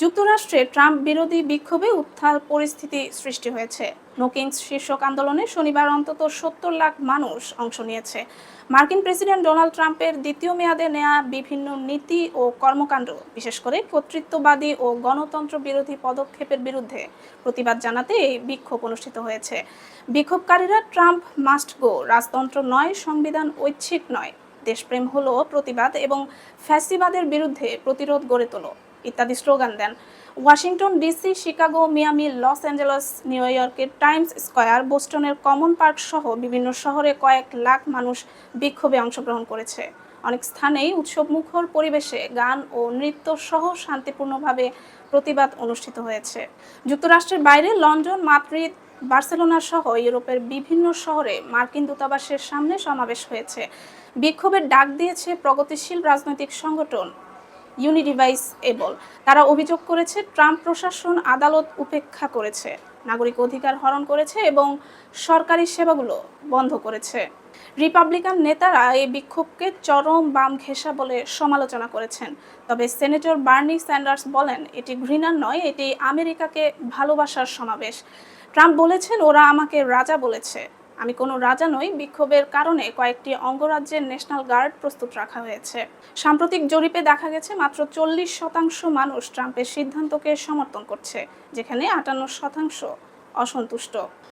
যুক্তরাষ্ট্রে ট্রাম্প বিরোধী বিক্ষোভে উত্থাল পরিস্থিতি সৃষ্টি হয়েছে। নোকিংস শীর্ষক আন্দোলনে শনিবার অন্তত সত্তর লাখ মানুষ অংশ নিয়েছে। মার্কিন প্রেসিডেন্ট ডোনাল্ড ট্রাম্পের দ্বিতীয় মেয়াদে নেয়া বিভিন্ন নীতি ও কর্মকাণ্ড, বিশেষ করে কর্তৃত্ববাদী ও গণতন্ত্র বিরোধী পদক্ষেপের বিরুদ্ধে প্রতিবাদ জানাতে এই বিক্ষোভ অনুষ্ঠিত হয়েছে। বিক্ষোভকারীরা ট্রাম্প মাস্ট গো, রাজতন্ত্র নয়, সংবিধান ঐচ্ছিক নয়। দেশপ্রেম হলো প্রতিবাদ এবং ফ্যাসিবাদের বিরুদ্ধে প্রতিরোধ গড়ে তোলো। ইত্যাদি স্লোগান দেন। Washington DC, Chicago, Miami, Los Angeles, New ইয়র্কের টাইমস স্কয়ার, বোস্টনের কমন পার্ক সহ বিভিন্ন শহরে কয়েক লাখ মানুষ বিক্ষোভে অংশগ্রহণ করেছে। অনেক স্থানেই উৎসবমুখর পরিবেশে গান ও নৃত্য সহ শান্তিপূর্ণভাবে প্রতিবাদ অনুষ্ঠিত হয়েছে। যুক্তরাষ্ট্রের বাইরে লন্ডন, মাদ্রিদ, বার্সেলোনা সহ ইউরোপের বিভিন্ন শহরে মার্কিন দূতাবাসের সামনে সমাবেশ হয়েছে। বিক্ষোভের ডাক দিয়েছে প্রগতিশীল রাজনৈতিক সংগঠন ইউনিডিভাইস এবল তারা অভিযোগ করেছে, ট্রাম্প প্রশাসন আদালত উপেক্ষা করেছে, নাগরিক অধিকার হরণ করেছে এবং সরকারি সেবাগুলো বন্ধ করেছে। রিপাবলিকান নেতারা এই বিক্ষোভকে চরম বাম ঘেঁষা বলে সমালোচনা করেছেন। তবে সেনেটর বার্নি স্যান্ডার্স বলেন, এটি ঘৃণার নয়, এটি আমেরিকাকে ভালোবাসার সমাবেশ। ট্রাম্প বলেছেন, ওরা আমাকে রাজা বলেছে। আমি কোনো রাজা নই, বিক্ষোভের কারণে কয়েকটি অঙ্গরাজ্যের ন্যাশনাল গার্ড প্রস্তুত রাখা হয়েছে। সাম্প্রতিক জরিপে দেখা গেছে, মাত্র চল্লিশ শতাংশ মানুষ ট্রাম্পের সিদ্ধান্তকে সমর্থন করছে, যেখানে আটান্ন শতাংশ অসন্তুষ্ট।